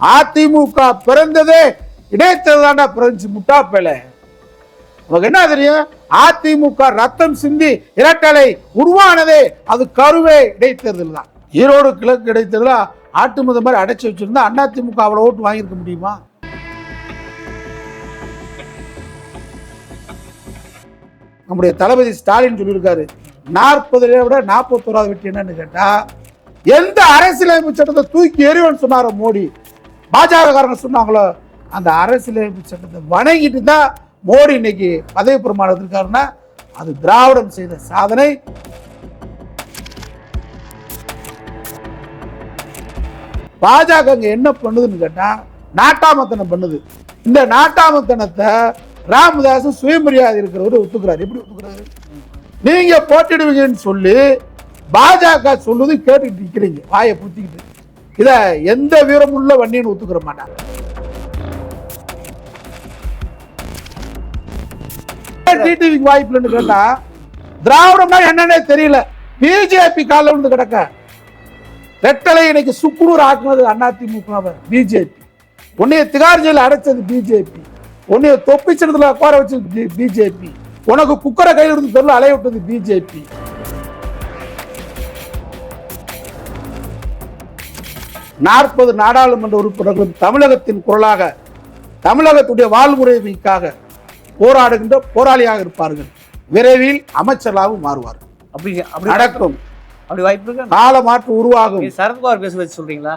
அதிமுக பிறந்ததே இடைத்தேர்தலாண்டா பிறந்துச்சு முட்டா பேல உனக்கு என்ன தெரியும்? அதிமுக ரத்தம் சிந்தி இரட்டலை உருவானதே அது கருவே இடைத்தேர்தல் தான். ஈரோடு கிழக்கு இடைத்தேர்தலா ஆட்டு முத மாதிரி அடைச்சி வச்சிருந்தா அதிமுக அவ்வளவு ஓட்டு வாங்கியிருக்க முடியுமா? நம்முடைய தளபதி ஸ்டாலின் சொல்லியிருக்காரு நாற்பதுல விட நாற்பத்தோராவது வெற்றி என்னன்னு கேட்டா எந்த அரசியலமைப்பு சட்டத்தை தூக்கி எறிவன்னு சொன்னாரோ மோடி? பாஜக காரங்க சொன்னாங்களோ அந்த அரசியலமைப்பு சட்டத்தை வணங்கிட்டு தான் மோடி இன்னைக்கு பதவி பிரமாணம் இருக்காருன்னா அது திராவிடம் செய்த சாதனை. பாஜக அங்கே என்ன பண்ணுதுன்னு கேட்டால் நாட்டாமத்தனம் பண்ணுது. இந்த நாட்டாமத்தனத்தை ராமதாஸ் சுயமரியாதை இருக்கிறவர் ஒத்துக்கிறார். எப்படி ஒத்துக்கிறாரு? நீங்க போட்டிடுவீங்கன்னு சொல்லி பாஜக சொல்லுவது கேட்டுக்கிட்டு இருக்கிறீங்க வாயை பிடிச்சிக்கிட்டு. இத எந்த வீரமுள்ள வண்டின்னு ஒத்துக்கிற மாட்டாங்க டிடிவிக்கு வாய்ப்பு இல்லைன்னு கேட்டா திராவிடம்னா என்னன்னே தெரியல. பிஜேபி கால விழுந்து கிடக்க. ரெட்டலை இன்னைக்கு சுக்குனூர் ஆக்குனது அதிமுக பிஜேபி உன்னைய திகார் ஜெயில அடைச்சது பிஜேபி உன்னைய தொப்பிச்சனத்துல உட்கார வச்சது பிஜேபி உனக்கு குக்கரை கையில் இருந்து தெருல அலைய விட்டது பிஜேபி நாற்பது நாடாளுமன்ற உறுப்பினர்களும் தமிழகத்தின் குரலாக தமிழகத்துடைய வாழ்முறைக்காக போராடுகின்ற போராளியாக இருப்பார்கள். விரைவில் அமைச்சர்களாகவும் மாறுவார்கள். அப்படி அப்படி நடக்கும். அப்படி வாய்ப்பு கால மாற்று உருவாகும். சரத்குமார் பேச வச்சு சொல்றீங்களா?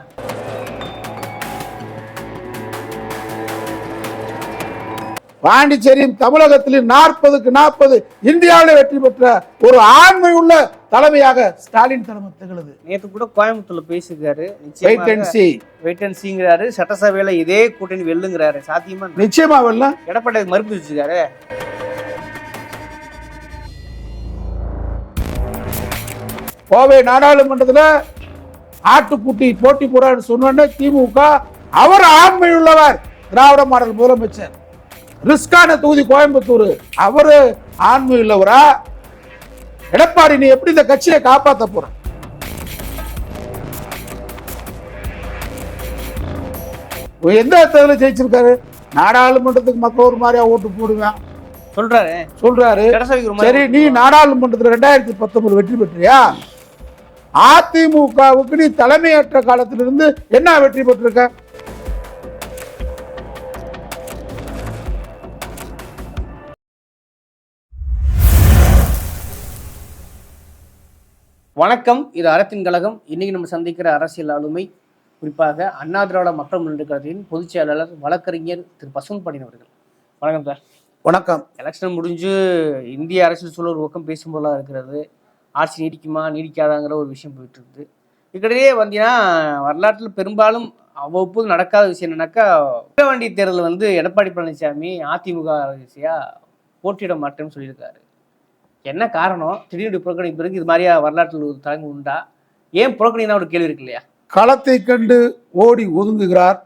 பாண்டிச்சேரியும் தமிழகத்திலும் நாற்பதுக்கு நாற்பது இந்தியாவில் வெற்றி பெற்ற ஒரு ஆண்மை உள்ள தலைமையாக ஸ்டாலின் தலைமை திகழுது. நேத்து கூட கோயம்புத்தூர்ல பேசியிருக்காரு. Wait and see wait and சீங்கிறாரு சட்டசபையில இதே கூட்டணி வெல்லுங்கிறாரு. சாத்தியமா நிச்சயமா வெல்லாம் எடப்பாடி மறுப்பு வச்சிருக்காரு. கோவை நாடாளுமன்றத்தில் ஆட்டுக்குட்டி போட்டி போறான்னு சொன்னோன்னே திமுக அவர் ஆண்மை உள்ளவர் திராவிட மாடல் முதலமைச்சர். ரிஸ்கான தொகுதி கோயம்புத்தூர். அவரு ஆண்மை உள்ளவரா எடப்பாடி நீ எப்படி இந்த கட்சியை காப்பாத்த போற? எந்த தேர்தலில் ஜெயிச்சிருக்காரு? நாடாளுமன்றத்துக்கு மக்கள் ஒரு மாதிரியா ஓட்டு போடுவேன். சொல்றாரு. சொல்றாரு. சரி நீ நாடாளுமன்றத்தில் ரெண்டாயிரத்தி பத்தொன்பது வெற்றி பெற்றியா? அதிமுகவுக்கு நீ தலைமையேற்ற காலத்திலிருந்து என்ன வெற்றி பெற்றிருக்க? வணக்கம். இது அறத்தின் கழகம். இன்னைக்கு நம்ம சந்திக்கிற அரசியல் ஆளுமை குறிப்பாக அண்ணா திராவிட மக்கள் முன்னேற்ற கழகத்தின் பொதுச் செயலாளர் வழக்கறிஞர் திரு பசுன் பாண்டியன் அவர்கள். வணக்கம் சார். வணக்கம். எலெக்ஷன் முடிஞ்சு இந்திய அரசியல் சூழல் ஒரு பக்கம் பேசும்போதெல்லாம் இருக்கிறது. ஆட்சி நீடிக்குமா நீடிக்காதாங்கிற ஒரு விஷயம் போயிட்டு இருக்குது இதுக்கிடையே பார்த்தீங்கன்னா வரலாற்றில் பெரும்பாலும் அவ்வப்போது நடக்காத விஷயம் என்னன்னாக்கா விக்கிரவாண்டி தேர்தல் வந்து எடப்பாடி பழனிசாமி அதிமுக அரசியா போட்டியிட மாட்டேன்னு சொல்லியிருக்காரு. என்ன காரணம்? திடீர்னு புறக்கணிப்பு பிறகு இது மாதிரியா வரலாற்றில் ஒரு தலைமை உண்டா? ஏன் புறக்கணினா ஒரு கேள்வி இருக்கு இல்லையா? களத்தை கண்டு ஓடி ஒதுங்குகிறார்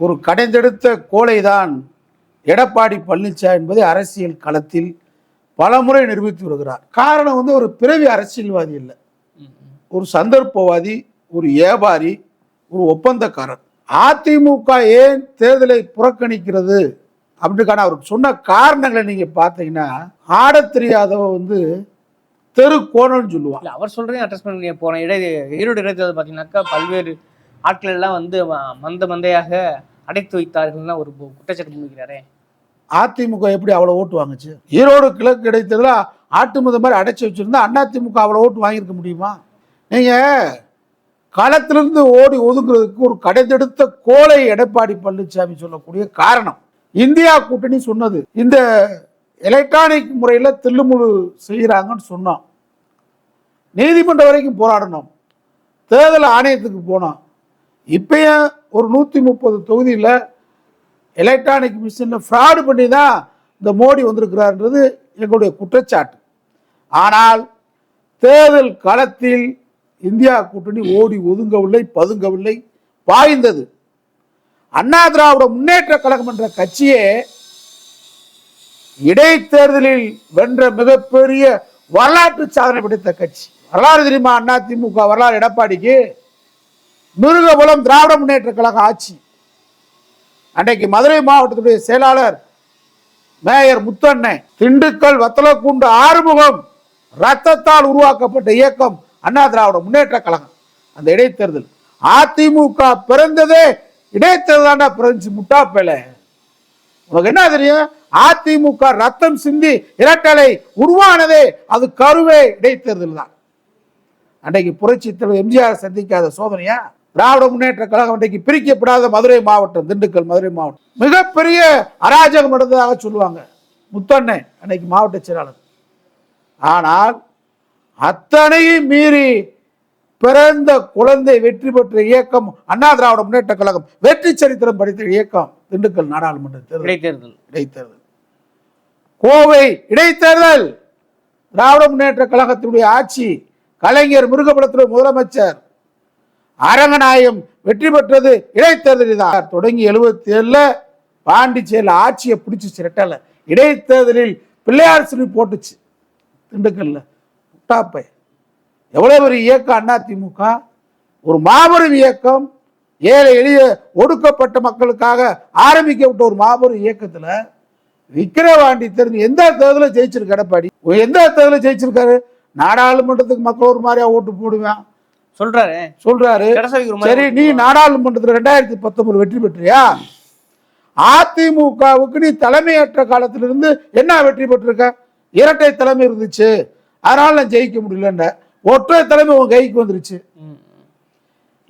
ஒரு கடைந்தெடுத்த கோழைதான் எடப்பாடி பழனிசாமி என்பதை அரசியல் களத்தில் பலமுறை நிரூபித்து வருகிறார். காரணம் வந்து ஒரு பிறவி அரசியல்வாதி இல்லை. ஒரு சந்தர்ப்பவாதி ஒரு வியாபாரி ஒரு ஒப்பந்தக்காரர். அதிமுக ஏன் தேர்தலை புறக்கணிக்கிறது? அப்படின்னுக்கான அவருக்கு சொன்ன காரணங்களை நீங்க பார்த்தீங்கன்னா ஆடத் தெரியாதவ வந்து தெரு கோணம்னு சொல்லுவான். இல்ல அவர் சொல்றதையும் அட்ரஸ் பண்ணி போன இடை ஈரோடு இடைத்தேர்தல் பார்த்தீங்கன்னாக்கா பல்வேறு ஆட்கள் எல்லாம் வந்து மந்த மந்தையாக அடைத்து வைத்தார்கள்னா ஒரு குற்றச்சாட்டு முன்வைக்கிறாரே. அதிமுக எப்படி அவ்வளவு ஓட்டு வாங்குச்சு? ஈரோடு கிழக்கு இடைத்தேர்தல ஆட்டு முத மாதிரி அடைச்சு வச்சிருந்தா அதிமுக அவ்வளவு ஓட்டு வாங்கியிருக்க முடியுமா? நீங்க களத்திலிருந்து ஓடி ஒதுங்குறதுக்கு ஒரு கடைந்தெடுத்த கோலை எடப்பாடி பழனிசாமி சொல்லக்கூடிய காரணம். இந்தியா கூட்டணி சொன்னது. இந்த எலக்ட்ரானிக் முறையில் தில்லுமுழு செய்கிறாங்கன்னு சொன்னோம் நீதிமன்றம் வரைக்கும் போராடணும். தேர்தல் ஆணையத்துக்கு போனோம் இப்பயும் ஒரு நூற்றி முப்பது தொகுதியில் எலக்ட்ரானிக் மிஷினில் ஃப்ராடு பண்ணி தான் இந்த மோடி வந்திருக்கிறார்ன்றது எங்களுடைய குற்றச்சாட்டு. ஆனால் தேர்தல் களத்தில் இந்தியா கூட்டணி ஓடி ஒதுங்கவில்லை பதுங்கவில்லை பாய்ந்தது. அண்ணா திராவிட முன்னேற்ற கழகம் என்ற கட்சியே இடைத்தேர்தலில் வென்ற மிகப்பெரிய வரலாற்று சாதனை படைத்த கட்சி. வரலாறு தெரியுமா அண்ணா திமுக வரலாறு எடப்பாடிக்கு? மிருகபுலம் திராவிட முன்னேற்ற கழக ஆட்சி. அன்றைக்கு மதுரை மாவட்டத்துடைய செயலாளர் மேயர் முத்தண்ணன் திண்டுக்கல் வத்தலக்குண்டு ஆறுமுகம் ரத்தத்தால் உருவாக்கப்பட்ட இயக்கம் அண்ணா திராவிட முன்னேற்ற கழகம். அந்த இடைத்தேர்தல் அதிமுக பிறந்ததே இடைத்தேர்தாண்ணா பிரெஞ்சு முட்டா பேல உனக்கு என்ன தெரியும்? அதிமுக ரத்தம் சிந்தி இரட்டலை உருவானதே அது கருவே இடைத்தேர்தல் தான். அன்றைக்கு புரட்சி தலைவர் எம்ஜிஆர் சந்திக்காத சோதனையா? திராவிட முன்னேற்ற கழகம் அன்றைக்கு பிரிக்கப்படாத மதுரை மாவட்டம் திண்டுக்கல் மதுரை மாவட்டம். மிகப்பெரிய அராஜகம் நடந்ததாக சொல்லுவாங்க. முத்தண்ணன் அன்னைக்கு மாவட்ட செயலாளர். ஆனால் அத்தனையும் மீறி பிறந்த குழந்தை வெற்றி பெற்ற இயக்கம் அண்ணா திராவிட முன்னேற்ற கழகம் வெற்றி சரித்திரம் படித்த இயக்கம் திண்டுக்கல் நாடாளுமன்ற தேர்தல். இடைத்தேர்தல். இடைத்தேர்தல். கோவை இடைத்தேர்தல். திராவிட முன்னேற்ற கழகத்தினுடைய ஆட்சி கலைஞர் மிருகபலத்துடைய முதலமைச்சர் அரங்கநாயகம் வெற்றி பெற்றது இடைத்தேர்தலில் தான். தொடங்கி எழுபத்தி ஏழுல பாண்டிச்சேரியில் ஆட்சியை பிடிச்சி சிரட்டல. இடைத்தேர்தலில் பிள்ளையார் சிலை போட்டுச்சு திண்டுக்கல்ல. முட்டாப்பை எவ்வளவு பெரிய இயக்கம் அதிமுக ஒரு மாபெரும் இயக்கம். ஏழை எளிய ஒடுக்கப்பட்ட மக்களுக்காக ஆரம்பிக்கப்பட்ட ஒரு மாபெரும் இயக்கத்துல விக்கிரவாண்டி தெரிஞ்சு எந்த தேர்தலில் ஜெயிச்சிருக்கு எடப்பாடி? எந்த தேர்தலில் ஜெயிச்சிருக்காரு? நாடாளுமன்றத்துக்கு மக்கள் ஒரு மாதிரியா ஓட்டு போடுவேன். சொல்றாரு. சொல்றாரு. சரி நீ நாடாளுமன்றத்தில் ரெண்டாயிரத்தி பத்தொன்பது வெற்றி பெற்றியா அதிமுகவுக்கு நீ தலைமையேற்ற காலத்திலிருந்து என்ன வெற்றி பெற்றிருக்க? இரட்டை தலைமை இருந்துச்சு. அதனால நான் ஜெயிக்க முடியலன்ற ஒற்றை தலைமை உன் கைக்கு வந்துருச்சு.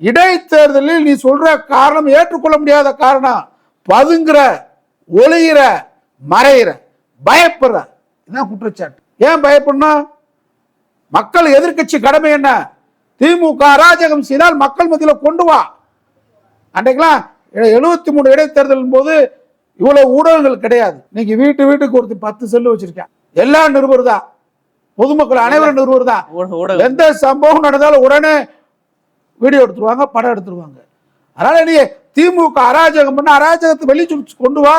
இடைத்தேர்தலில் நீ சொல்ற காரணம் ஏற்றுக்கொள்ள முடியாத காரணம் பதுங்குற ஒளிகிற மறையிற பயப்படுற. என்ன குற்றச்சாட்டு. ஏன் பயப்படணும்? மக்கள் எதிர்க்கட்சி கடமை என்ன? திமுக அராஜகம் செய்தால் மக்கள் மத்தியில் கொண்டு வா. அன்றைக்கெல்லாம் எழுபத்தி மூணு இடைத்தேர்தலின் போது இவ்வளவு ஊடகங்கள் கிடையாது. இன்னைக்கு வீட்டு வீட்டுக்கு ஒருத்தர் பத்து செல்லு வச்சிருக்கேன் எல்லா நிருபர் தான் பொதுமக்கள் அனைவரும் நிருபர் தான் எந்த சம்பவம் நடந்தாலும் உடனே வீடியோ எடுத்துருவாங்க படம் எடுத்துருவாங்க. அதனால நீ திமுக அராஜகம் பண்ண அராஜகத்தை வெளியே கொண்டு வா.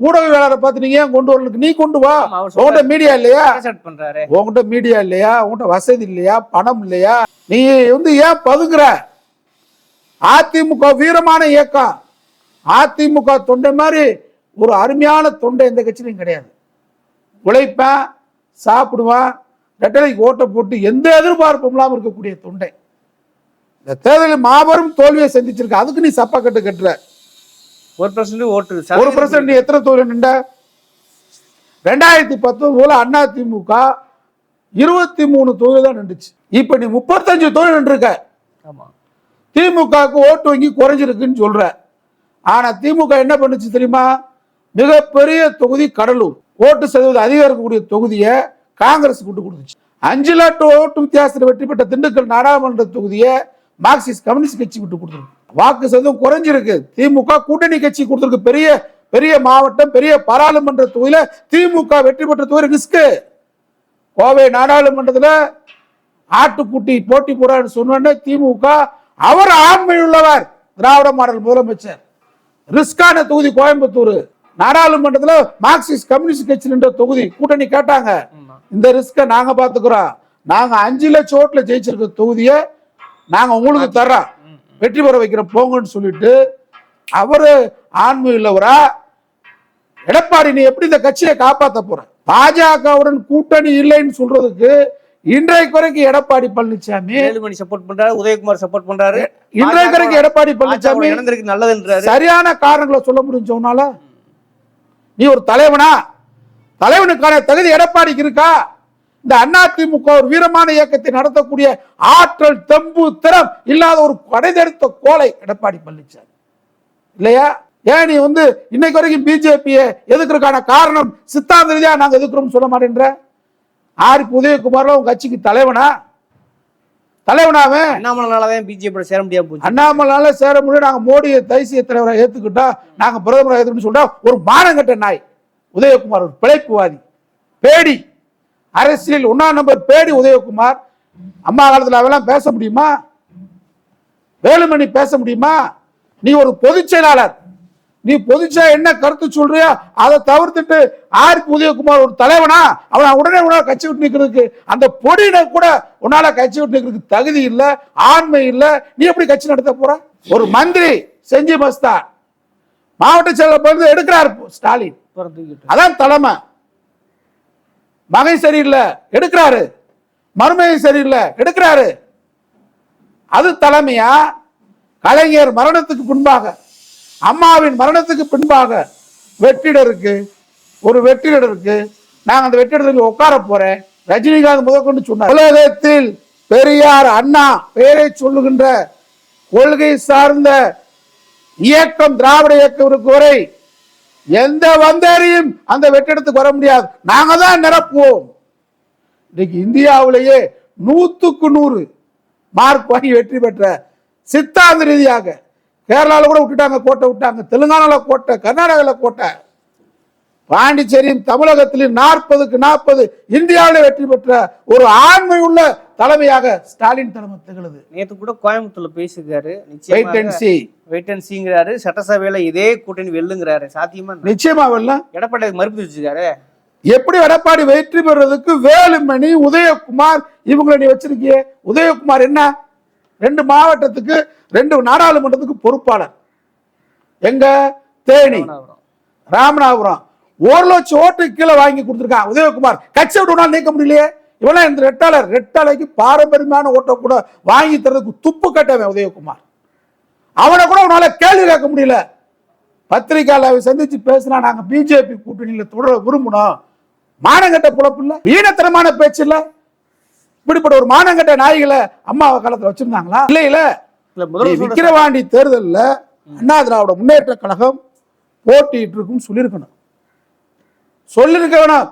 ஊடகவியலாளரை பார்த்து நீங்க ஏன் கொண்டு வரலுக்கு நீ கொண்டு வா. உங்ககிட்ட மீடியா இல்லையா? உங்ககிட்ட மீடியா இல்லையா? உங்ககிட்ட வசதி இல்லையா? பணம் இல்லையா? நீ வந்து ஏன் பதுங்குற? அதிமுக வீரமான இயக்கம். அதிமுக தொண்டை மாதிரி ஒரு அருமையான தொண்டை எந்த கட்சியிலும் கிடையாது. உழைப்பேன் சாப்பிடுவான் ரெட்டலைக்கு ஓட்டை போட்டு எந்த எதிர்பார்ப்பும் இல்லாமல் இருக்கக்கூடிய தொண்டை. இந்த தேர்தலில் மாபெரும் தோல்வியை சந்திச்சிருக்க அதுக்கு நீ சப்பா கட்டு கட்டுற. ஒரு பர்சன்ட் ஓட்டு ஒரு பர்சன்ட் நீ எத்தனை தொழில் நின்ற? ரெண்டாயிரத்தி பத்தொன்பதுல அண்ணா திமுக இருபத்தி மூணு தொழில் தான் நின்றுச்சு. இப்ப நீ முப்பத்தஞ்சு தொழில் நின்றுருக்க. ஆமா. திமுகவுக்கு ஓட்டு வங்கி குறைஞ்சிருக்குன்னு சொல்ற. ஆனா திமுக என்ன பண்ணுச்சு தெரியுமா? மிகப்பெரிய தொகுதி கடலூர். ஓட்டு சதவீதம் அதிகம் இருக்கக்கூடிய தொகுதியை காங்கிரஸ் விட்டு கொடுத்துச்சு. அஞ்சு லட்சம் ஓட்டு வித்தியாசத்தில் வெற்றி பெற்ற திண்டுக்கல் நாடாளுமன்ற தொகுதியை மார்க்சிஸ்ட் கம்யூனிஸ்ட் கட்சி விட்டு கொடுத்துருக்கு. வாக்கு சதவீதம் குறைஞ்சிருக்கு. திமுக கூட்டணி கட்சி கொடுத்துருக்கு. பெரிய பெரிய மாவட்டம் பெரிய பாராளுமன்ற தொகுதியில திமுக வெற்றி பெற்ற தொகுதி ரிஸ்க்கு. கோவை நாடாளுமன்றத்தில் ஆட்டுக்குட்டி போட்டி போறான்னு சொன்னோடனே திமுக அவர் ஆண்மை உள்ளவர். திராவிட மாடல் முதலமைச்சர். ரிஸ்கான தொகுதி கோயம்புத்தூர். நாடாளுமன்றத்துல மார்க்சிஸ்ட் கம்யூனிஸ்ட் கட்சி நின்ற தொகுதி கூட்டணி கேட்டாங்க. இந்த ரிஸ்கை நாங்க பாத்துக்கிறோம். நாங்க அஞ்சு லட்சம் ஓட்டுல ஜெயிச்சிருக்க தொகுதியை நாங்க உங்களுக்கு தர்றோம். வெற்றி பெற வைக்கிறோம் போங்கன்னு சொல்லிட்டு அவரு ஆண்மை உள்ளவரா? எடப்பாடி நீ எப்படி இந்த கட்சியை காப்பாத்த போற? பாஜகவுடன் கூட்டணி இல்லைன்னு சொல்றதுக்கு இன்றைக்கு வரைக்கும் எடப்பாடி பழனிசாமி வேலுமணி சப்போர்ட் பண்றாரு உதயகுமார் சப்போர்ட் பண்றாரு. இன்றைக்கு வரைக்கும் எடப்பாடி பழனிசாமி நல்லதுன்றாரு சரியான காரணங்களை சொல்ல முடியும் சொன்னால நீ ஒரு தலைவனா? தலைவனுக்கான தகுதி எடப்பாடிக்கு இருக்கா? இந்த அதிமுக ஒரு வீரமான இயக்கத்தை நடத்தக்கூடிய ஆற்றல் தெம்பு திறம் இல்லாத ஒரு கடைதெடுத்த கோலை எடப்பாடி பழனிசாமி இல்லையா? ஏன் நீ வந்து இன்னைக்கு வரைக்கும் பிஜேபியை எதுக்குறதுக்கான காரணம் சித்தாந்த ரீதியாக நாங்கள் எதுக்குறோம்னு சொல்ல மாட்டேன்ற? ஆர் உதயகுமார்ல உங்கள் கட்சிக்கு தலைவனா? தலைவனாவே அண்ணாமலைனாலதான் பிஜேபி சேர முடியாம போச்சு. அண்ணாமலால சேர முடியும் நாங்க மோடியை தேசிய தலைவரை ஏத்துக்கிட்டா நாங்க பிரதமரை ஏத்துக்கிட்டு சொல்றா ஒரு மானங்கட்ட நாய். உதயகுமார் ஒரு பிழைப்புவாதி. பேடி. அரசியல் ஒன்னா நம்பர் பேடி உதயகுமார். அம்மா காலத்துல அவெல்லாம் பேச முடியுமா? வேலுமணி பேச முடியுமா? நீ ஒரு பொதுச் செயலாளர். நீ பொதுச்சா என்ன கருத்து சொல்றியோ அதை தவிர்த்துட்டு ஆரிஃப் உதயகுமார் ஒரு தலைவனா அவனை உடனே உன்னால கட்சி விட்டு நிக்கிறதுக்கு அந்த பொடியின கூட உன்னால கட்சி விட்டு நிக்கிறதுக்கு தகுதி இல்ல ஆண்மை இல்ல. நீ எப்படி கட்சி நடத்த போற? ஒரு மந்திரி செஞ்சி மஸ்தான் மாவட்ட செயலர் வந்து எடுக்கிறார் ஸ்டாலின். அதான் தலைமை. மகன் சரியில்லை எடுக்கிறாரு. மருமகன் சரியில்லை எடுக்கிறாரு. அது தலைமையா? கலைஞர் மரணத்துக்கு பின்பாக அம்மாவின் மரணத்துக்கு பின்பாக வெற்றிடருக்கு ஒரு வெற்றிடம் இருக்கு நாங்கள் அந்த வெற்றிடத்துக்கு உட்கார போறேன். ரஜினிகாந்த் முதற்கொண்டு சொன்னார் உலகத்தில் பெரியார் அண்ணா பெயரை சொல்லுகின்ற கொள்கை சார்ந்த இயக்கம் திராவிட இயக்கம் இருக்கு வரை எந்த வந்தேறியும் அந்த வெற்றிடத்துக்கு வர முடியாது. நாங்க தான் நிரப்புவோம். இன்னைக்கு இந்தியாவிலேயே நூத்துக்கு நூறு மார்க் வாங்கி வெற்றி பெற்ற சித்தாந்த ரீதியாக கேரளாவில் கூட விட்டுட்டாங்க கோட்டை விட்டாங்க தெலுங்கானாவில் கோட்டை கர்நாடகாவில் கோட்டை. பாண்டிச்சேரியும் தமிழகத்திலும் நாற்பதுக்கு நாற்பது இந்தியாவில் வெற்றி பெற்ற ஒரு ஆண்மை உள்ள தலைமையாக ஸ்டாலின் தலைமை திகழுது. நேத்து கூட கோயம்புத்தூர்ல பேசியிருக்காரு. வெயிட் அண்ட் சீங்கிறாரு சட்டசபையில இதே கூட்டணி வெல்லுங்கிறாரு. சாத்தியமா? நிச்சயமா வெல்லாம் எடப்பாடி மறுப்பு வச்சிருக்காரு. எப்படி எடப்பாடி வெற்றி பெறுறதுக்கு வேலுமணி உதயகுமார் இவங்களை நீ வச்சிருக்கிய? உதயகுமார் என்ன? ரெண்டு மாவட்டத்துக்கு ரெண்டு நாடாளுமன்றத்துக்கு பொறுப்பாளர். எங்க? தேனி. ராமநாதபுரம். ஒரு லட்சம் ஓட்டு கீழே வாங்கி கொடுத்துருக்கான் உதயகுமார். கட்சி விட்டு நீக்க முடியலையே? இவெல்லாம் இந்த ரெட்டாளர் ரெட்டாளைக்கு பாரம்பரியமான ஓட்டை கூட வாங்கி தரதுக்கு துப்பு கட்டவன் உதயகுமார். அவனை கூட உன்னால கேள்வி கேட்க முடியல. பத்திரிகையாளரை சந்திச்சு பேசினா நாங்க பிஜேபி கூட்டணியில தொடர விரும்பணும் மானங்கட்ட புழப்பு இல்ல ஈனத்தனமான பேச்சு இல்ல. இப்படிப்பட்ட ஒரு மானங்கட்ட நாய்களை அம்மா காலத்துல வச்சிருந்தாங்களா? இல்ல இல்ல. விக்கிரவாண்டி தேர்தல்ல அண்ணா திராவிட முன்னேற்ற கழகம் போட்டிட்டு இருக்குன்னு சொல்லியிருக்கணும். சொல்லியிருக்க வேணும்.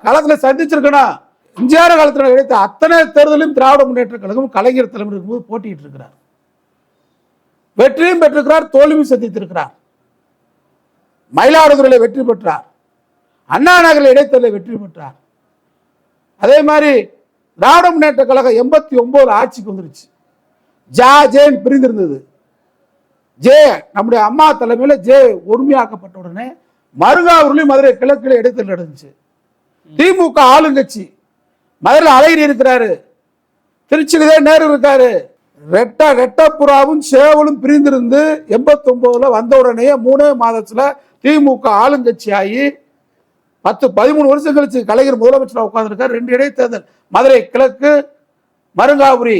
சந்திச்சிருக்கணும் எம்ஜிஆர் காலத்துல கிடைத்த அத்தனை தேர்தலும் திராவிட முன்னேற்ற கழகம் கலைஞர் தலைமையில் இருக்கும்போது போட்டிட்டு இருக்கிறார். வெற்றியும் பெற்றிருக்கிறார் தோல்வியும் சந்தித்திருக்கிறார். மயிலாடுதுறையில் வெற்றி பெற்றார். அண்ணா நகரில் இடைத்தேர்தலில் வெற்றி பெற்றார். அதே மாதிரி திராவிட முன்னேற்ற கழகம் எண்பத்தி ஒன்பது ஆட்சிக்கு வந்துருச்சு. ஜா ஜேன் பிரிந்திருந்தது. ஜே நம்முடைய அம்மா தலைமையில ஜே ஒருமையாக்கப்பட்ட உடனே மருகாவூர்லயும் மதுரை கிழக்குல இடைத்தேர்தல் நடந்துச்சு. திமுக ஆளுங்கட்சி மதுரையில் அழகிரி இருக்கிறாரு. திருச்சியிலே நேரு இருக்காரு. ரெட்ட ரெட்டப்புறாவும் சேவலும் பிரிந்திருந்து எண்பத்தி ஒன்பதுல வந்த உடனே மூணே மாதத்துல திமுக ஆளுங்கட்சி ஆகி பத்து பதிமூணு வருஷம் கழிச்சு கலைஞர் முதலமைச்சராக உட்கார்ந்திருக்காரு. ரெண்டு இடைத்தேர்தல். மதுரை கிழக்கு மருங்காபுரி.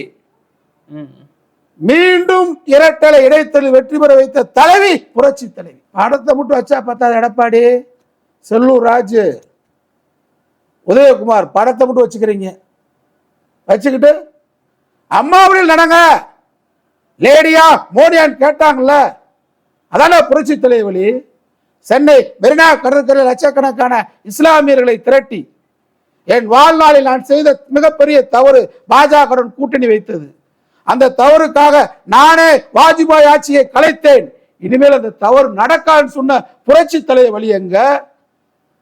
மீண்டும் இரட்டலை இடைத்தேர்தல் வெற்றி பெற வைத்த தலைவி புரட்சி தலைவி. படத்தை மட்டும் வச்சா பத்தாது. எடப்பாடி செல்லூர் ராஜு உதயகுமார் படத்தை மட்டும் வச்சுக்கிறீங்க. வச்சுக்கிட்டு அம்மாவரில் நடங்க. லேடியா மோடியான்னு கேட்டாங்கல்ல. அதான புரட்சி தலைவலி. சென்னை மெரினா கடற்கரையில் லட்சக்கணக்கான இஸ்லாமியர்களை திரட்டி என் வாழ்நாளில் நான் செய்த மிகப்பெரிய தவறு பாஜகவுடன் கூட்டணி வைத்தது. அந்த தவறுக்காக நானே வாஜ்பாய் ஆட்சியை கலைத்தேன். இனிமேல் அந்த தவறு நடக்காதுன்னு சொன்ன புரட்சி தலைவர் எங்க?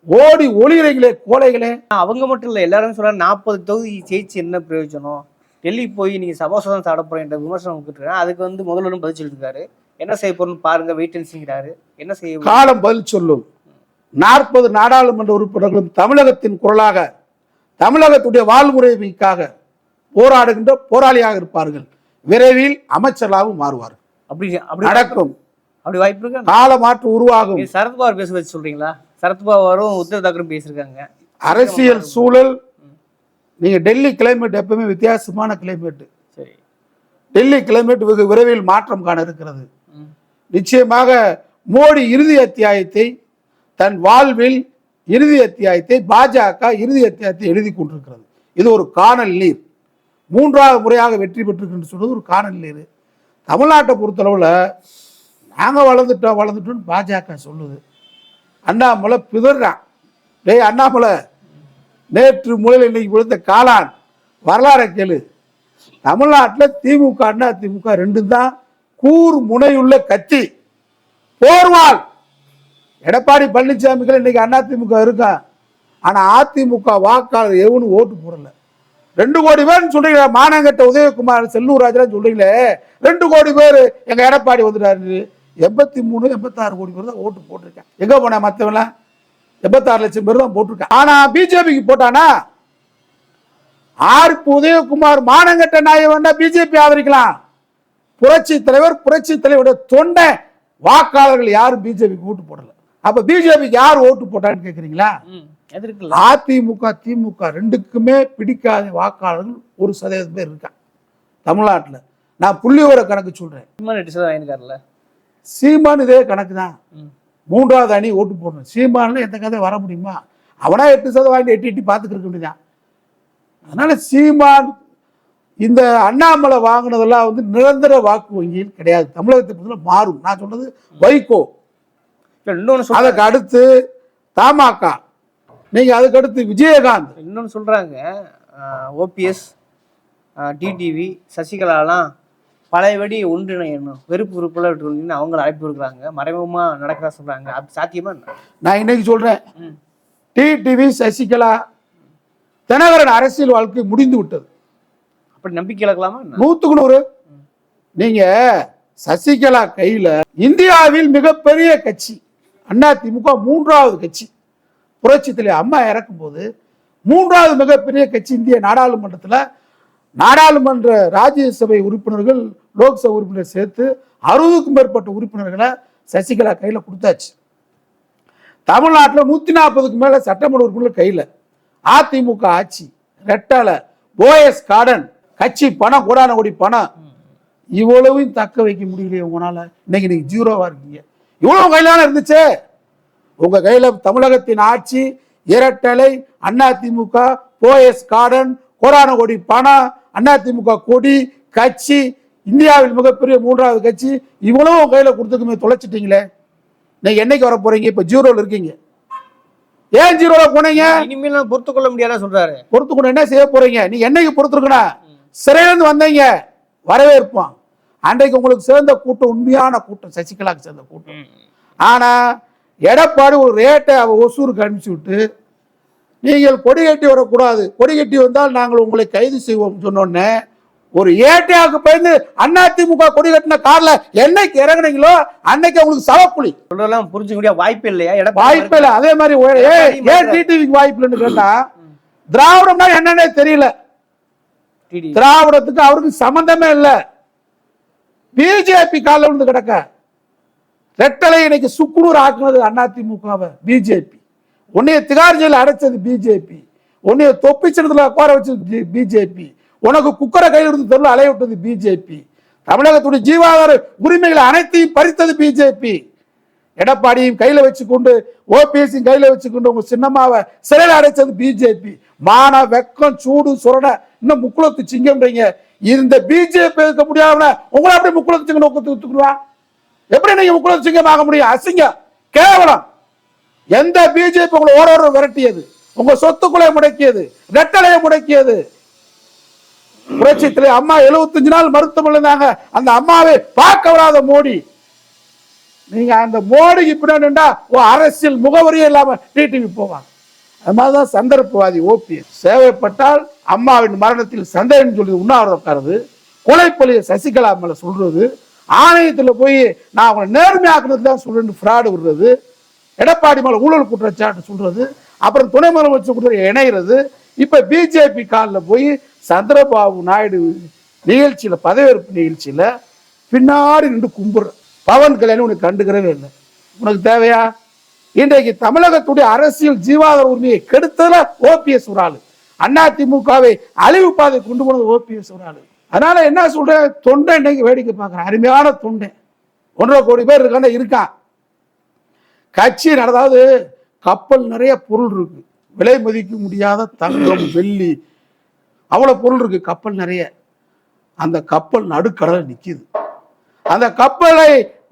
ஓடி ஒளிகிறீங்களே கோழைகளே. அவங்க மட்டும் இல்ல எல்லாரும் சொல்றாங்க நாற்பது தொகுதி ஜெயிச்சு என்ன பிரயோஜனம்? டெல்லி போய் நீங்க சபாசதம் சாட போறேன்ற விமர்சனம் கொடுத்துருக்காங்க அதுக்கு வந்து முதல்வரும் பதில் சொல்லியிருக்காரு. என்ன செய்ய போறோம்னு பாருங்க வெயிட் அண்ட் சீங்கிறாரு என்ன செய்ய காலம் பதில் சொல்லும். நாற்பது நாடாளுமன்ற உறுப்பினர்களும் தமிழகத்தின் குரலாக தமிழகத்துடைய வாழ்முறைக்காக போராடுகின்ற போராளியாக இருப்பார்கள். விரைவில் அமைச்சர்களாகவும் மாறுவார்கள். அப்படி அப்படி நடக்கும் அப்படி வாய்ப்பு இருக்கா? கால மாற்று உருவாகும். சரத்பவார் பேச வச்சு சொல்றீங்களா? சரத்பவாரும் உத்தவ் தாக்கரும் பேசியிருக்காங்க. அரசியல் சூழல் நீங்க டெல்லி கிளைமேட் எப்பவுமே வித்தியாசமான கிளைமேட் சரி. டெல்லி கிளைமேட் வெகு விரைவில் மாற்றம் காண இருக்கிறது. நிச்சயமாக மோடி இறுதி அத்தியாயத்தை தன் வாழ்வில் இறுதி அத்தியாயத்தை பாஜக இறுதி அத்தியாயத்தை எழுதி கொண்டிருக்கிறது. இது ஒரு காணல் நீர். மூன்றாவது முறையாக வெற்றி பெற்றிருக்குன்னு சொல்றது ஒரு காணல் நீர். தமிழ்நாட்டை பொறுத்தளவில் நாங்கள் வளர்ந்துட்டோம் வளர்ந்துட்டோம்னு பாஜக சொல்லுது. அண்ணாமலை பிதறான் டேய் அண்ணாமலை நேற்று முதல் இன்னைக்கு விழுந்த காளான். வரலாறை கேளு. தமிழ்நாட்டில் திமுக அண்ணா திமுக ரெண்டும் தான் கூர் முனையுள்ள கத்தி போர்வாள் எடப்பாடி பழனிசாமிகள் இன்னைக்கு அண்ணா திமுக இருக்கான் ஆனால் அதிமுக வாக்காளர் எவனும் ஓட்டு போடல. ரெண்டு கோடி பேர் சொல்றீங்களா மானங்கட்ட உதயகுமார் செல்லூர் ராஜா சொல்றீங்களே ரெண்டு கோடி பேர் எங்க எடப்பாடி வந்துட்டாரு. எண்பத்தி மூணு எண்பத்தாறு கோடி பேர் தான் ஓட்டு போட்டிருக்கேன். எங்க போனா மத்தவெல்லாம் எண்பத்தாறு லட்சம் பேர் தான் போட்டிருக்கான். ஆனா பிஜேபிக்கு போட்டானா? ஆர் உதயகுமார் மானங்கட்ட நாயை வேண்டா பிஜேபி ஆதரிக்கலாம். புரட்சி தலைவர் புரட்சி தலைவருடைய தொண்டை வாக்காளர்கள் யாரும் பிஜேபிக்கு ஓட்டு போடல. அப்ப பிஜேபிக்கு யார் ஓட்டு போட்டான்னு கேக்குறீங்களா? அதிமுக திமுக ரெண்டுக்குமே பிடிக்காத வாக்காளர்கள் ஒரு சதவீதம் பேர் இருக்காங்க. தமிழ்நாட்டுல. நான் புள்ளிவர கணக்கு சொல்றேன். சீமான் இதே கணக்கு தான். மூன்றாவது அணி ஓட்டு போடணும். சீமான்ல எந்த கதை வர முடியுமா? அவனா எட்டு சதவீதம் வாங்கி எட்டி எட்டி பார்த்துக்கிற வேண்டியதான் அதனால சீமான் இந்த அண்ணாமலை வாங்கினதெல்லாம் வந்து நிரந்தர வாக்கு வங்கியில் கிடையாது. தமிழகத்தை மாறும். நான் சொன்னது வைகோ. சொல்றாங்க அதுக்கு அடுத்து தமாக. நீங்க அதுக்கு அடுத்து விஜயகாந்த். இன்னொன்னு சொல்றாங்க. ஓபிஎஸ் டிடிவி சசிகலாலாம் பழையபடி ஒன்றிணையணும். வெறுப்பு வெறுப்புல விட்டு அவங்கள அழைப்பு விடுக்கிறாங்க. மறைமுகமா நடக்கிறா சொல்றாங்க. அது சாத்தியமா? நான் இன்னைக்கு சொல்றேன். ம். டிடிவி சசிகலா தினகரன் அரசியல் வாழ்க்கை முடிந்து விட்டது. அப்படி நம்பிக்கை இழக்கலாமா? நூத்துக்கு நூறு. நீங்க சசிகலா கையில இந்தியாவில் மிகப்பெரிய கட்சி அதிமுக மூன்றாவது கட்சி. புரட்சி தலைவர் அம்மா இறக்கும்போது மூன்றாவது மிகப்பெரிய கட்சி இந்திய நாடாளுமன்றத்துல. நாடாளுமன்ற ராஜ்யசபை உறுப்பினர்கள் லோக்சபா உறுப்பினர் சேர்த்து அறுபதுக்கும் மேற்பட்ட உறுப்பினர்களை சசிகலா கையில் கொடுத்தாச்சு. தமிழ்நாட்டில் நூற்றி நாற்பதுக்கு மேலே சட்டமன்ற உறுப்பினர் கையில். அதிமுக ஆட்சி ரெட்டலை போயஸ் கார்டன் கட்சி பணம் கோடான கோடி பணம். இவ்வளவும் தக்க வைக்க முடியலையே உங்களால். இன்னைக்கு நீங்கள் ஜீரோவாக இருக்கீங்க. இவ்வளோ கையில இருந்துச்சே? உங்கள் கையில் தமிழகத்தின் ஆட்சி இரட்டலை அதிமுக போயஸ் கார்டன் கோடான கோடி பணம் அதிமுக கொடி கட்சி இந்தியாவில் மிகப்பெரிய மூன்றாவது கட்சி. இவ்வளவு உங்க கையில கொடுத்துக்குமே தொலைச்சிட்டீங்களே. நீங்க என்னைக்கு வர போறீங்க? இப்ப ஜீரோல இருக்கீங்க. ஏன் ஜீரோல போனீங்க? இனிமேல் நான் பொறுத்து கொள்ள முடியாதா சொல்றாரு. பொறுத்துக்கணும் என்ன செய்ய போறீங்க? நீங்க என்னைக்கு பொறுத்துருக்கணும் சிறையிலிருந்து வந்தீங்க. வரவேற்போம். அன்றைக்கு உங்களுக்கு சேர்ந்த கூட்டம் உண்மையான கூட்டம் சசிகலாக்கு சேர்ந்த கூட்டம். ஆனா எடப்பாடி ஒரு ரேட்டை ஒசூருக்கு அனுப்பிச்சு விட்டு நீங்கள் கொடி கட்டி வரக்கூடாது. கொடி கட்டி வந்தால் நாங்கள் உங்களை கைது செய்வோம் சொன்னோன்னே ஒரு ஏட்டையாவுக்கு பயந்து அதிமுக கொடி கட்டின கார்ல என்னைக்கு இறங்குனீங்களோ அன்னைக்கு அவங்களுக்கு சவப்புலி சொல்றதெல்லாம் புரிஞ்சுக்க முடியாது வாய்ப்பு இல்லையா? வாய்ப்பே இல்லை. அதே மாதிரி ஏன் டிடிவிக்கு வாய்ப்பு இல்லைன்னு கேட்டா திராவிடம்னா என்னன்னே தெரியல. திராவிடத்துக்கு அவருக்கு சம்பந்தமே இல்ல. பிஜேபி கால விழுந்து கிடக்க. ரெட்டலை இன்னைக்கு சுக்குநூறு ஆக்குனது அதிமுகவை பிஜேபி. உன்னைய திகார் ஜெயில அடைச்சது பிஜேபி. உன்னைய தொப்பிச்சனத்துல உட்கார வச்சது பிஜேபி. உனக்கு குக்கரை கையில் இருந்து தொழில் அலைய விட்டது பிஜேபி தமிழகத்துடைய ஜீவாதார உரிமைகளை அனைத்தையும் பறித்தது பிஜேபி எடப்பாடியும் கையில வச்சுக்கொண்டு ஓபிஎஸ்ஸையும் கையில வச்சுக்கொண்டு உங்க சின்னம்மாவை சிறையில் அடைச்சது பிஜேபி மான வெக்கம் சூடு சுரண இன்னும் முக்குளத்து சிங்கம்ன்றீங்க. இந்த பிஜேபி இருக்க முடியாம உங்களை அப்படியே முக்குளத்து சிங்கம் நோக்கத்துக்குவா எப்படி நீங்க முக்குளத்து சிங்கம் ஆக முடியும்? அசிங்கம். கேவலம். எந்த பிஜேபி உங்களை ஓட விரட்டியது? உங்க சொத்துக்குள்ளே முடக்கியது? ரெட்டலையை முடக்கியது? புரட்சித்திலே அம்மா 75 நாள் மருத்துவமனை இருந்தாங்க. அந்த அம்மாவை பார்க்க விடாத மோடி. நீங்க அந்த மோடிக்கு பின்னாடி ஓ அரசியல் முகவரியே இல்லாம டிடிவி போவாங்க அது மாதிரிதான் சந்தர்ப்பவாதி ஓபிஎஸ். சேவைப்பட்டால் அம்மாவின் மரணத்தில் சந்தேகம் சொல்லி உண்ணாவிரதம் உட்காருது. கொலைப்பலிய சசிகலா மேல சொல்றது. ஆணையத்துல போய் நான் அவங்களை நேர்மையாக்குறது தான் சொல்றேன் ஃப்ராடு விடுறது. எடப்பாடி மேல ஊழல் குற்றச்சாட்டு சொல்றது. அப்புறம் துணை முதலமைச்சர் கொடுத்து இணைகிறது இப்ப பிஜேபி காலில் போய் சந்திரபாபு நாயுடு நிகழ்ச்சியில பதவியேற்பு நிகழ்ச்சியில பின்னாடி நின்று கும்புற பவன் கல்யாணம் உனக்கு கண்டுக்கிறவே இல்லை. உனக்கு தேவையா? இன்றைக்கு தமிழகத்துடைய அரசியல் ஜீவாதார உரிமையை கெடுத்ததுல ஓபிஎஸ் ஒரு ஆளு. அதிமுகவை அழிவு பாதை கொண்டு போனது ஓபிஎஸ் ஒரு ஆளு. அதனால என்ன சொல்றேன் தொண்டை இன்னைக்கு வேடிக்கை பார்க்கறேன். அருமையான தொண்டை. ஒன்றரை கோடி பேர் இருக்கான இருக்கான். கட்சி நடந்தாவது கப்பல் நிறைய பொருள் இருக்கு. விலை மதிக்க முடியாத தங்கம் வெள்ளி அவ்வளவு பொருள் இருக்கு. கப்பல் நிறைய. அந்த கப்பல் நடுக்கடல நிக்குது. அந்த கப்பலை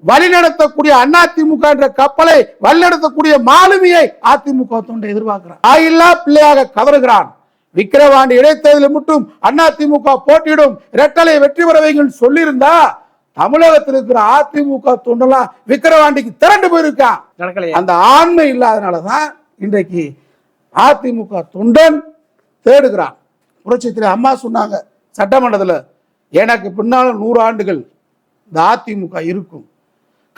வழிநடத்தக்கூடிய அதிமுக என்ற கப்பலை வழிநடத்தக்கூடிய மாலுமியை அதிமுக தொண்டை எதிர்பார்க்கிறார். ஆயில்லா பிள்ளையாக கதறுகிறான். விக்கிரவாண்டி இடைத்தேர்தலில் மட்டும் அதிமுக போட்டியிடும். இரட்டலை வெற்றி பெற வைங்கன்னு சொல்லியிருந்தா தமிழகத்தில் இருக்கிற அதிமுக தொண்டெல்லாம் விக்கிரவாண்டிக்கு திரண்டு போயிருக்கான் அந்த ஆண்மை இல்லாதனாலதான் இன்றைக்கு அதிமுக தொண்டன் தேடுகிறான். புரட்சித்திலே அம்மா சொன்னாங்க சட்டமன்றத்தில் எனக்கு பின்னால் நூறு ஆண்டுகள் இந்த அதிமுக இருக்கும்.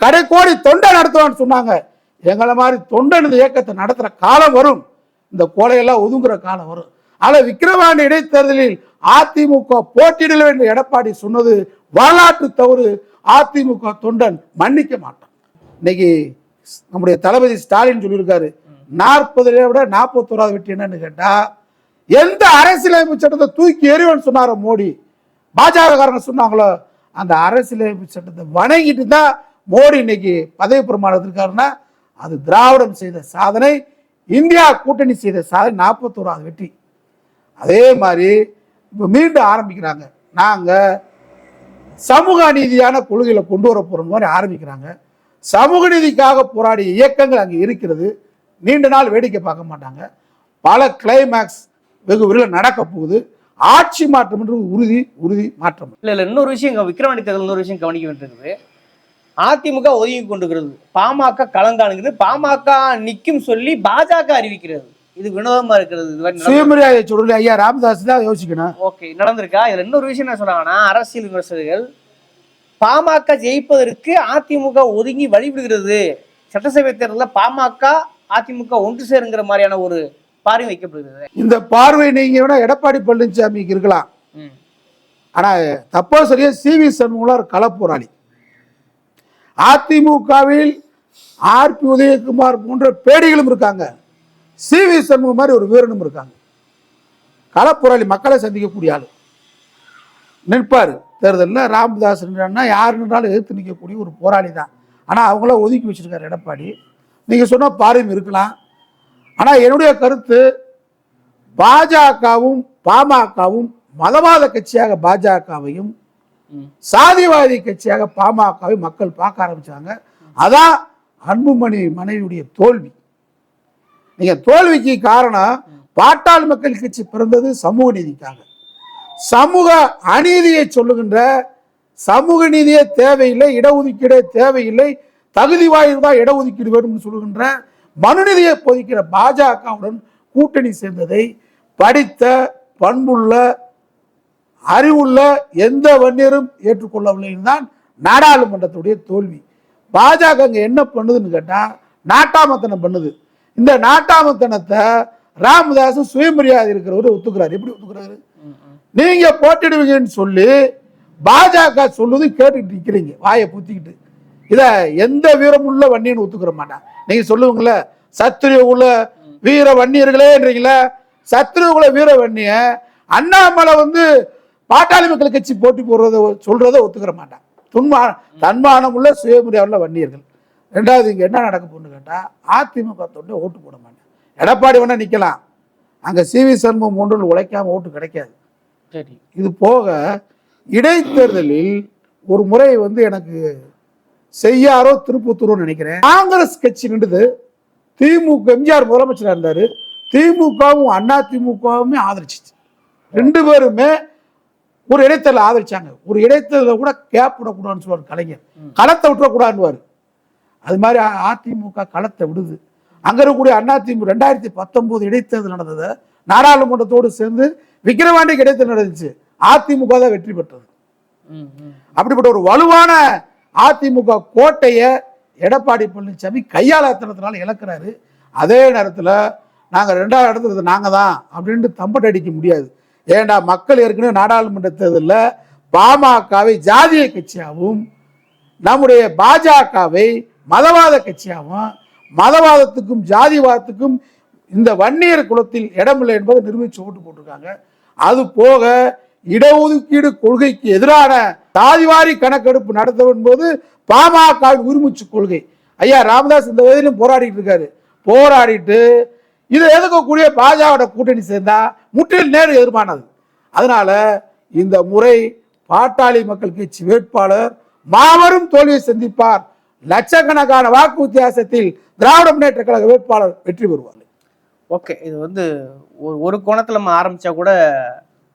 கடைக்கோடி தொண்டை நடத்துவான்னு சொன்னாங்க. எங்களை மாதிரி தொண்டன் இந்த இயக்கத்தை நடத்துகிற காலம் வரும். இந்த கோலையெல்லாம் ஒதுங்குற காலம் வரும். ஆனால் விக்கிரவாண்டி இடைத்தேர்தலில் அதிமுக போட்டியிடல என்று எடப்பாடி சொன்னது வரலாற்று தவறு. அதிமுக தொண்டன் மன்னிக்க மாட்டான். இன்னைக்கு நம்முடைய தளபதி ஸ்டாலின் சொல்லியிருக்காரு நாற்பதுல விட நாற்பத்தோராவது வெற்றி என்னன்னு கேட்டால் எந்த அரசியலமைப்பு சட்டத்தை தூக்கி எறிவன்னு சொன்னாரோ மோடி? பாஜகக்காரங்க சொன்னாங்களோ அந்த அரசியலமைப்பு சட்டத்தை வணங்கிட்டு தான் மோடி இன்னைக்கு பதவி பிரமாணம் இருக்காருன்னா அது திராவிடம் செய்த சாதனை இந்தியா கூட்டணி செய்த சாதனை நாற்பத்தோராது வெற்றி. அதே மாதிரி இப்போ மீண்டும் ஆரம்பிக்கிறாங்க. நாங்கள் சமூக அநீதியான கொள்கைகளை கொண்டு வர போகிற மாதிரி ஆரம்பிக்கிறாங்க. சமூக நீதிக்காக போராடிய இயக்கங்கள் அங்கே இருக்கிறது. நீண்ட நாள் வேடிக்கை பார்க்க மாட்டாங்க. பல கிளைமேக்ஸ் வெகு விரைவில் நடக்க போகுது. ஆட்சி மாற்றம்ன்றது உறுதி உறுதி மாற்றம். இல்ல இல்ல இன்னொரு விஷயம் இங்க விக்ரவாணி தேர்தல் இன்னொரு விஷயம் கவனிக்க வேண்டியிருக்குது அதிமுக ஒதுங்கி கொண்டிருக்கிறது. பாமக களங்காணுங்கிறது பாமக நிக்கும் சொல்லி பாஜக அறிவிக்கிறது. இது வினோதமா இருக்கிறது. சுயமரியாதை சொல்லி ஐயா ராமதாஸ் தான் யோசிக்கணும். ஓகே நடந்திருக்கா? இதுல இன்னொரு விஷயம் என்ன சொல்றாங்கன்னா அரசியல் விமர்சகர்கள் பாமக ஜெயிப்பதற்கு அதிமுக ஒதுங்கி வழிவிடுகிறது. சட்டசபை தேர்தலில் பாமக அதிமுக ஒன்று சேருங்கிற மாதிரியான ஒரு பார்வை வைக்கப்படுகிறது. இந்த பார்வை நீங்க விட எடப்பாடி பழனிசாமிக்கு இருக்கலாம். ஆனா தப்போ சரியா சி வி சண்முகலாம் ஒரு களப்போராளி அதிமுகவில் ஆர்பி உதயகுமார் போன்ற பேடிகளும் இருக்காங்க. சி வி சண்முகம் மாதிரி ஒரு வீரனும் இருக்காங்க. களப்போராளி மக்களை சந்திக்கக்கூடிய ஆளு. நிற்பார். தேர்தலில் ராமதாஸ் நின்றான்னா யார் நின்றாலும் எதிர்த்து நிற்கக்கூடிய ஒரு போராளி தான் ஆனால் அவங்கள ஒதுக்கி வச்சிருக்காரு எடப்பாடி. நீங்கள் சொன்ன பார்வையும் இருக்கலாம். ஆனால் என்னுடைய கருத்து பாஜகவும் பாமகவும் மதவாத கட்சியாக பாஜகவையும். சாதிவாதி கட்சியாக பாமகவை மக்கள் பார்க்க ஆரம்பிச்சாங்க. அதான் அன்புமணி மனைவியுடைய தோல்வி. நீங்க தோல்விக்கு காரணம் பாட்டாளி மக்கள் கட்சி பிறந்தது சமூக நீதிக்காக. சமூக அநீதியை சொல்லுகின்ற சமூக நீதியே தேவையில்லை இடஒதுக்கீடே தேவையில்லை தகுதி வாய்ந்ததான் இடஒதுக்கீடு வேணும்னு சொல்லுகின்ற மனுநீதியை பொதிக்கிற பாஜகவுடன் கூட்டணி சேர்ந்ததை படித்த பண்புள்ள அறிவுள்ள எந்த வன்னியரும் ஏற்றுக்கொள்ளவில்லைன்னு தான் நாடாளுமன்றத்துடைய தோல்வி. பாஜக அங்கே என்ன பண்ணுதுன்னு கேட்டால் நாட்டாமத்தனம் பண்ணுது. இந்த நாட்டாமத்தனத்தை ராமதாஸ் சுயமரியாதை இருக்கிறவர் ஒத்துக்கிறாரு. எப்படி ஒத்துக்கிறாரு? நீங்க போட்டிடுவீங்கன்னு சொல்லி பாஜக சொல்லுது கேட்டுக்கிட்டு இருக்கிறீங்க வாயை புத்திக்கிட்டு. இதை எந்த வீரமுள்ள வண்டின்னு ஒத்துக்கிற மாட்டான். நீங்க சொல்லுவீங்கள சத்திரியகுல வீர வன்னியர்களேன்றீங்களே சத்திரியகுல வீர வன்னிய அண்ணாமலை வந்து பாட்டாளி மக்கள் கட்சி போட்டி போடுறத சொல்றத ஒத்துக்கிற மாட்டான். துன்மா தன்மானம் உள்ள சுயமரியாதை உள்ள வன்னியர்கள். ரெண்டாவது இங்க என்ன நடக்க போகுதுன்னு கேட்டா அதிமுக தொண்டை ஓட்டு போட மாட்டேன் எடப்பாடி வேணா நிக்கலாம். அங்க சி வி சண்முகம் ஒன்றில் உழைக்காம ஓட்டு கிடைக்காது. சரி. இது போக இடைத்தேர்தலில் ஒரு முறை வந்து எனக்கு செய்யாரோ திருப்பத்தூரோ நினைக்கிறேன். காங்கிரஸ் கட்சி நின்றுது. திமுக எம்ஜிஆர் முதலமைச்சராக இருந்தாரு. திமுகவும் அண்ணா திமுகவுமே ஆதரிச்சிச்சு. ரெண்டு பேருமே ஒரு இடைத்தேர்தல் ஆதரிச்சாங்க. ஒரு இடைத்தேர்தலை கூட கேப் விடக்கூடாதுன்னு சொல்லுவார் கலைஞர். களத்தை விட்டுறக்கூடாதுன்னு அது மாதிரி அதிமுக களத்தை விடுது. அங்க இருக்கக்கூடிய அதிமுக ரெண்டாயிரத்தி பத்தொன்பது இடைத்தேர்தல் நடந்தது நாடாளுமன்றத்தோடு சேர்ந்து விக்கிரவாண்டிக்கு இடைத்தேர்தல் நடந்துச்சு. அதிமுக தான் வெற்றி பெற்றது. அப்படிப்பட்ட ஒரு வலுவான அதிமுக கோட்டையை எடப்பாடி பழனிசாமி கையாளத்தனத்தினால இழக்கிறாரு. அதே நேரத்தில் நாங்கள் ரெண்டாவது இடத்துல நாங்கள் தான் அப்படின்ட்டு தம்பட்டு அடிக்க முடியாது. ஏண்டா மக்கள் ஏற்கனவே நாடாளுமன்ற தேர்தலில் பாமகவை ஜாதிய கட்சியாகவும் நம்முடைய பாஜகவை மதவாத கட்சியாகவும் மதவாதத்துக்கும் ஜாதிவாதத்துக்கும் இந்த வன்னியர் குலத்தில் இடமில்லை என்பதை நிரூபித்து ஓட்டு போட்டிருக்காங்க. அது போக இடஒதுக்கீடு கொள்கைக்கு எதிரான சாதிவாரி கணக்கெடுப்பு நடத்தும் போது பாமக உரிமுச்சு கொள்கை. ஐயா ராமதாஸ் இந்த வயதிலும் போராடிட்டு இருக்காரு. போராடிட்டு இதை எதிர்க்கக்கூடிய பாஜக கூட்டணி சேர்ந்தா முற்றிலும் நேரு எதிர்மானது அதனால இந்த முறை பாட்டாளி மக்கள் கட்சி வேட்பாளர் மாபெரும் தோல்வியை சந்திப்பார். லட்சக்கணக்கான வாக்கு வித்தியாசத்தில் திராவிட முன்னேற்ற கழக வேட்பாளர் வெற்றி பெறுவார். ஓகே இது வந்து ஒரு ஒரு கோணத்துல நம்ம ஆரம்பிச்சா கூட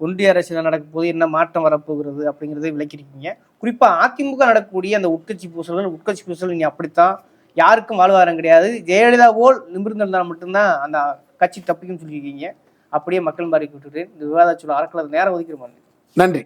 ஒன்றிய அரசியல் நடக்கும் போது என்ன மாற்றம் வரப்போகிறது அப்படிங்கிறத விளக்கியிருக்கீங்க. குறிப்பாக அதிமுக நடக்கக்கூடிய அந்த உட்கட்சி பூசல்கள் உட்கட்சி பூசல் நீங்கள் அப்படித்தான். யாருக்கும் வாழ்வாரம் கிடையாது. ஜெயலலிதா போல் நிமிர்ந்திருந்தால் மட்டும்தான் அந்த கட்சி தப்பிக்கும் சொல்லியிருக்கீங்க. அப்படியே மக்கள் மாறி விட்டுட்டு இந்த விவாதச்சூழல் சொல்ல நேரம் ஒதுக்கிற மாதிரி நன்றி.